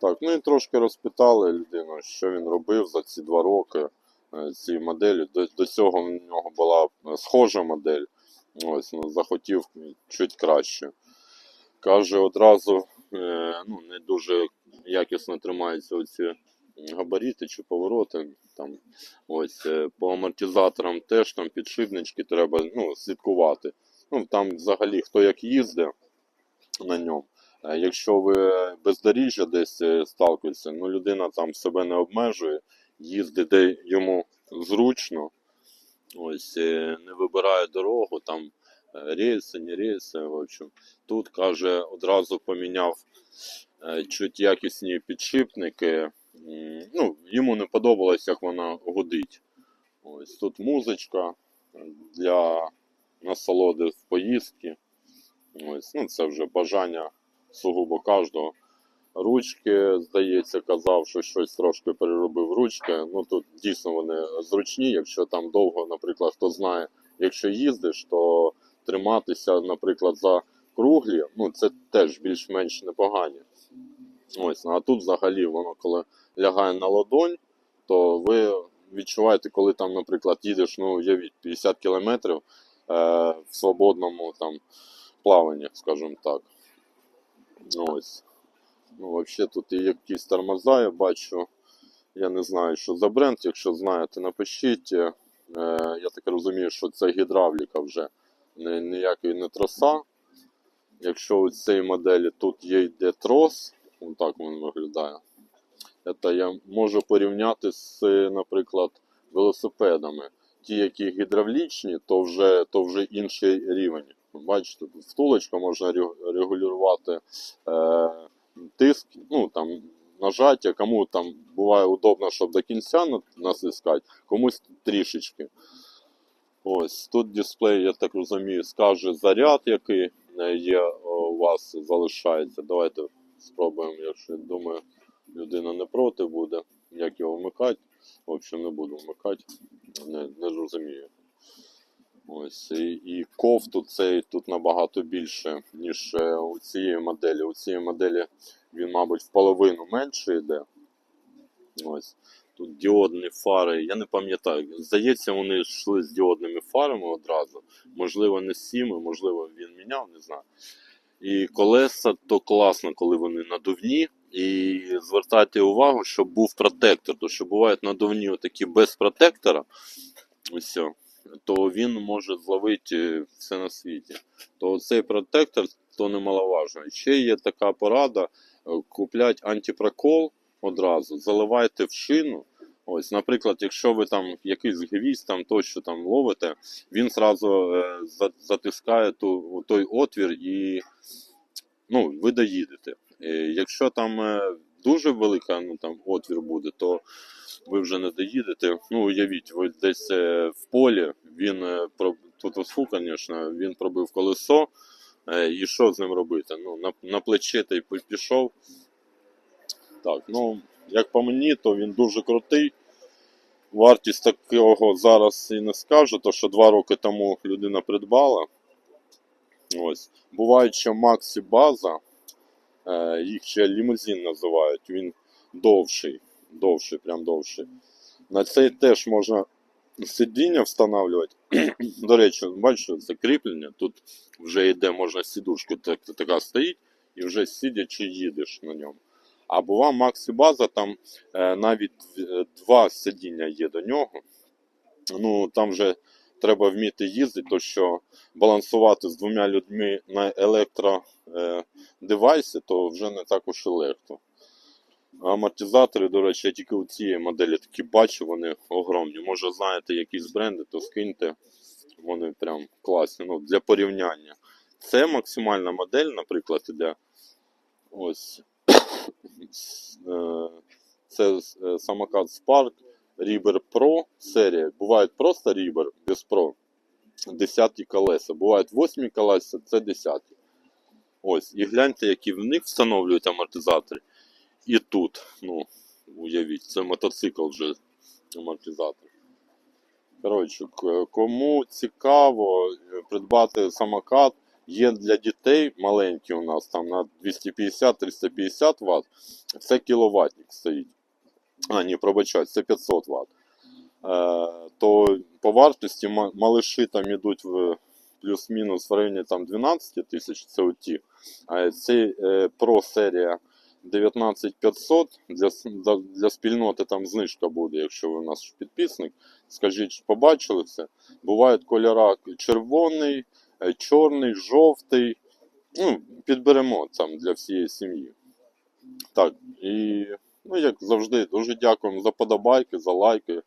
Так, ну і трошки розпитали людину, що він робив за ці два роки е, цієї моделі. До, до цього в нього була е, схожа модель. Ось, ну, захотів чуть краще. Каже, одразу е, ну, не дуже якісно тримаються оці габарити чи повороти. Там, ось, е, по амортизаторам теж там підшипнички треба ну, слідкувати. Ну, там взагалі хто як їздить на ньому. Е, Якщо ви бездоріжжя десь е, сталкуєтеся, ну людина там себе не обмежує, їздить де йому зручно, ось е, не вибирає дорогу, там рейси, не рейси. В общем. Тут каже, одразу поміняв чуть якісні підшипники. Ну, йому не подобалось, як вона гудить. Ось тут музичка для насолоди в поїздці. Ось, ну, це вже бажання сугубо кожного. Ручки, здається, казав, що щось трошки переробив ручки. Ну тут дійсно вони зручні. Якщо там довго, наприклад, хто знає, якщо їздиш, то триматися, наприклад, за круглі, ну це теж більш-менш непогані. Ось, а тут взагалі воно коли лягає на ладонь, то ви відчуваєте, коли там, наприклад, їдеш, ну, уявіть, 50 кілометрів е, в свободному там плаванні, скажімо так. Ну, ось. Ну, взагалі тут і якісь тормоза, я бачу. Я не знаю, що за бренд. Якщо знаєте, напишіть. Е, я так розумію, що це гідравліка вже. Не, ніякої не троса. Якщо у цієї моделі тут є йде трос, так він виглядає. Це я можу порівняти з, наприклад, велосипедами. Ті, які гідравлічні, то вже, то вже інший рівень. Бачите, втулочка можна регулювати е, тиск, ну там нажаття, кому там буває удобно, щоб до кінця на- натискати, комусь трішечки. Ось тут дисплей, я так розумію, скаже заряд, який е, є у вас залишається. Давайте спробуємо, якщо я думаю, людина не проти буде, як його вмикати. В общем, не буду вмикати, не, не розумію. Ось і, і кофту цей тут набагато більше, ніж е, у цієї моделі. У цієї моделі він, мабуть, в половину менше йде. Ось. Тут діодні фари, я не пам'ятаю. Здається, вони йшли з діодними фарами одразу. Можливо, не сіми, можливо, він міняв, не знаю. І колеса то класно, коли вони надувні. І звертайте увагу, щоб був протектор. Тому що бувають надувні отакі без протектора. Ось. То він може зловити все на світі. То цей протектор то немаловажно. Ще є така порада: е, куплять антипрокол одразу, заливайте в шину. Ось, наприклад, якщо ви там якийсь гвіздь там тощо там ловите, він зразу е, затискає ту, той отвір і ну, ви доїдете. Е, якщо там е, дуже велика ну, там, отвір буде, то ви вже не доїдете. Ну, уявіть, ви десь е, в полі, він е, тут фу, звісно, він пробив колесо. Е, і що з ним робити? Ну, на, на плече та й пі- пішов. Так, ну, як по мені, то він дуже крутий. Вартість такого зараз і не скажу, то що два роки тому людина придбала. Ось. Буває ще Максі База, їх ще лімузин називають, він довший, довший, прям довший. На цей теж можна сидіння встановлювати. До речі, бачите, це кріплення. Тут вже йде, можна сідушку, так, така стоїть, і вже сидячи їдеш на ньому. А бува Максі База, там е, навіть е, два сидіння є до нього. Ну, там вже треба вміти їздити, то що балансувати з двома людьми на електродевайсі, то вже не так уж і легко. Амортизатори, до речі, я тільки у цієї моделі такі бачу, вони огромні. Може, знаєте якісь бренди, то скиньте. Вони прям класні. Ну, для порівняння. Це максимальна модель, наприклад, іде. Ось. Е, Це е, самокат Spark Reaper Pro серія. Бувають просто Reaper без Pro. 10 колеса. Бувають 8 колеса, це 10. Ось. І гляньте, які в них встановлюють амортизатори. І тут, ну, уявіть, це мотоцикл вже амортизатор. Коротше, кому цікаво е, придбати самокат, Є для дітей маленькі у нас там на 250-350 Вт. Це кіловатник стоїть. А, ні, пробачать, це 500 Вт. Е, то по вартості малиші там ідуть в плюс-мінус в районі там 12 тисяч, це. А це Pro серія 19500 для, для, спільноти там знижка буде, якщо ви наш підписник. Скажіть, побачили це? Бувають кольора червоний, е, чорний, жовтий. Ну, підберемо там для всієї сім'ї. Так, і ну, як завжди, дуже дякуємо за подобайки, за лайки,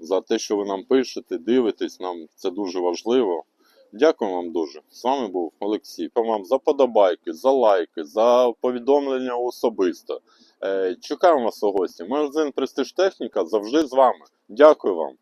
за те, що ви нам пишете, дивитесь. Нам це дуже важливо. Дякую вам дуже. З вами був Олексій. Вам за подобайки, за лайки, за повідомлення особисто. Е, чекаємо вас у гості. Магазин Престиж Техніка завжди з вами. Дякую вам.